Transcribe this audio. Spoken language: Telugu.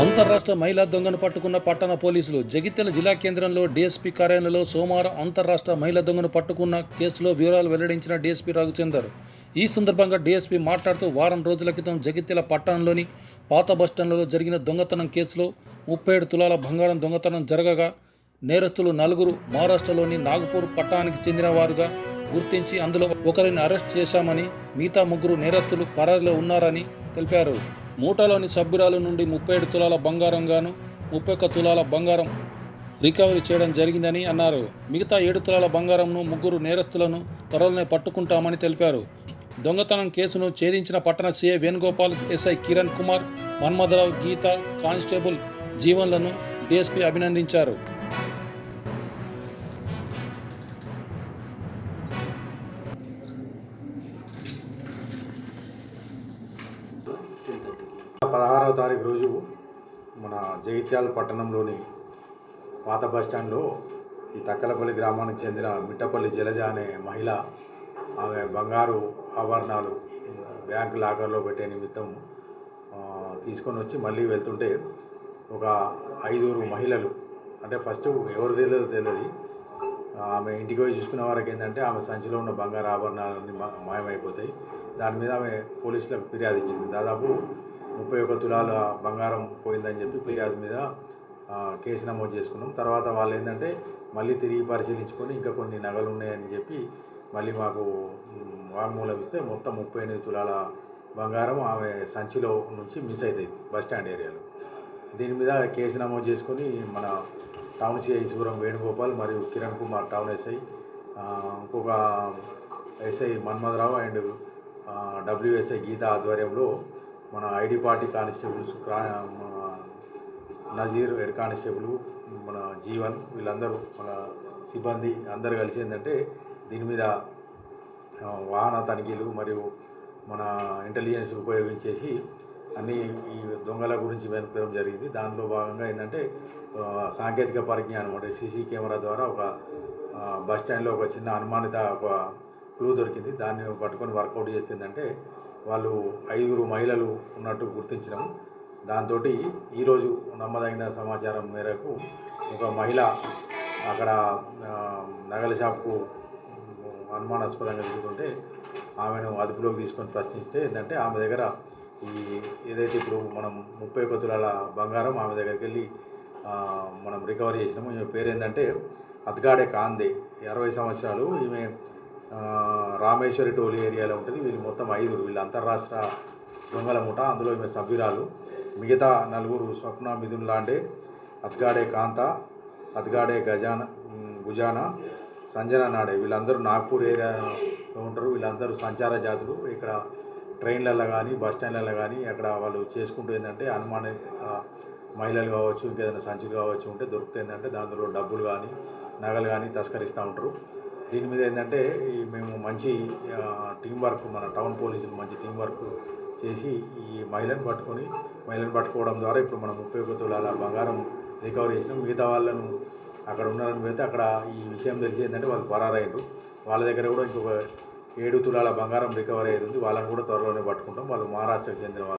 అంతర్రాష్ట్ర మహిళా దొంగను పట్టుకున్న పట్టణ పోలీసులు జగిత్యాల జిల్లా కేంద్రంలో డీఎస్పీ కార్యాలయంలో సోమవారం అంతర్రాష్ట్ర మహిళా దొంగను పట్టుకున్న కేసులో వివరాలు వెల్లడించిన డీఎస్పీ రాఘుచందర్ ఈ సందర్భంగా డీఎస్పీ మాట్లాడుతూ వారం రోజుల క్రితం జగిత్యాల పట్టణంలోని పాత బస్టాండ్లలో జరిగిన దొంగతనం కేసులో ముప్పై ఏడు తులాల బంగారం దొంగతనం జరగగా నేరస్తులు నలుగురు మహారాష్ట్రలోని నాగపూర్ పట్టణానికి చెందిన వారుగా గుర్తించి అందులో ఒకరిని అరెస్ట్ చేశామని మిగతా ముగ్గురు నేరస్తులు పరారిలో ఉన్నారని తెలిపారు. మూటలోని సభ్యురాల నుండి ముప్పై ఏడు తులాల బంగారం గాను ముప్పై ఒక్క తులాల బంగారం రికవరీ చేయడం జరిగిందని అన్నారు. మిగతా ఏడు తులాల బంగారంను ముగ్గురు నేరస్తులను త్వరలోనే పట్టుకుంటామని తెలిపారు. దొంగతనం కేసును ఛేదించిన పట్టణ CA Venugopal SI Kiran Kumar Manmatharao Geetha constable జీవన్లను DSP అభినందించారు. పదహారవ తారీఖు రోజు మన జగిత్యాల పట్టణంలోని పాత బస్టాండ్లో ఈ తక్కలపల్లి గ్రామానికి చెందిన మిట్టపల్లి జలజ అనే మహిళ ఆమె బంగారు ఆభరణాలు బ్యాంక్ లాకర్లో పెట్టే నిమిత్తం తీసుకొని వచ్చి మళ్ళీ వెళ్తుంటే ఒక ఐదుగురు మహిళలు అంటే ఫస్ట్ ఎవరు తెలియదు తెలియదు. ఆమె ఇంటికి పోయి చూసుకున్న వారికి ఏంటంటే ఆమె సంచిలో ఉన్న బంగారు ఆభరణాలన్నీ మాయమైపోతాయి. దాని మీద ఆమె పోలీసులకు ఫిర్యాదు ఇచ్చింది. దాదాపు ముప్పై ఒక తులాల బంగారం పోయిందని చెప్పి ఫిర్యాదు మీద కేసు నమోదు చేసుకున్నాం. తర్వాత వాళ్ళు ఏంటంటే మళ్ళీ తిరిగి పరిశీలించుకొని ఇంకా కొన్ని నగలు ఉన్నాయని చెప్పి మళ్ళీ మాకు వాంగ్మూలం ఇస్తే మొత్తం ముప్పై ఎనిమిది తులాల బంగారం ఆమె సంచిలో నుంచి మిస్ అవుతుంది బస్ స్టాండ్ ఏరియాలో. దీని మీద కేసు నమోదు చేసుకొని మన టౌన్ సిఐ సూరం వేణుగోపాల్ మరియు కిరణ్ కుమార్ టౌన్ ఎస్ఐ ఇంకొక SI Manmadharao and WSI Geetha ఆధ్వర్యంలో మన ఐడి పార్టీ కానిస్టేబుల్స్ మన నజీర్ హెడ్ కానిస్టేబుల్ మన జీవన్ వీళ్ళందరూ మన సిబ్బంది అందరు కలిసి ఏంటంటే దీని మీద వాహన తనిఖీలు మరియు మన ఇంటెలిజెన్స్ ఉపయోగించేసి అన్ని ఈ దొంగల గురించి వెనుకడం జరిగింది. దానిలో భాగంగా ఏంటంటే సాంకేతిక పరిజ్ఞానం అంటే సీసీ కెమెరా ద్వారా ఒక బస్ స్టాండ్లో ఒక చిన్న అనుమానిత ఒక క్లూ దొరికింది. దాన్ని పట్టుకొని వర్కౌట్ చేస్తుందంటే వాళ్ళు ఐదుగురు మహిళలు ఉన్నట్టు గుర్తించినాం. దాంతో ఈరోజు నమ్మదగిన సమాచారం మేరకు ఒక మహిళ అక్కడ నగల షాప్కు అనుమానాస్పదంగా జరుగుతుంటే ఆమెను అదుపులోకి తీసుకొని ప్రశ్నిస్తే ఏంటంటే ఆమె దగ్గర ఈ ఏదైతే ఇప్పుడు మనం ముప్పై ఒక్క తులాల బంగారం ఆమె దగ్గరికి వెళ్ళి మనం రికవరీ చేసినాము. ఈమె పేరు ఏంటంటే అద్గాడే కాందే. అరవై సంవత్సరాలు ఈమె రామేశ్వరి టోలీ ఏరియాలో ఉంటుంది. వీళ్ళు మొత్తం ఐదుగురు వీళ్ళు అంతర్రాష్ట్ర దొంగల ముఠ. అందులో ఈమె సభ్యురాలు. మిగతా నలుగురు స్వప్న మిథున్ లాండే అద్గాడే కాంత అద్గాడే గజాన గుజానా సంజన నాడే. వీళ్ళందరూ నాగ్పూర్ ఏరియాలో ఉంటారు. వీళ్ళందరూ సంచార జాతులు. ఇక్కడ ట్రైన్లలో కానీ బస్ స్టాండ్లలో కానీ అక్కడ వాళ్ళు చేసుకుంటూ ఏంటంటే అనుమాన మహిళలు కావచ్చు ఇంకేదైనా సంచులు కావచ్చు ఉంటే దొరుకుతుంది ఏంటంటే దాంట్లో డబ్బులు కానీ నగలు కానీ తస్కరిస్తూ ఉంటారు. దీని మీద ఏంటంటే మేము మంచి టీం వర్క్ మన టౌన్ పోలీసులు మంచి టీం వర్క్ చేసి ఈ మహిళను పట్టుకొని మహిళను పట్టుకోవడం ద్వారా ఇప్పుడు మనం ముప్పై ఒక తులాల బంగారం రికవరీ చేసినాం. మిగతా వాళ్ళను అక్కడ ఉన్నారని పెడితే అక్కడ ఈ విషయం తెలిసి ఏంటంటే వాళ్ళు పరారయ్యారు వాళ్ళ దగ్గర కూడా ఇంకొక ఏడు తులాల బంగారం రికవరీ అయ్యింది వాళ్ళని కూడా త్వరలోనే పట్టుకుంటాం. వాళ్ళు మహారాష్ట్రకు చెందిన వాళ్ళు.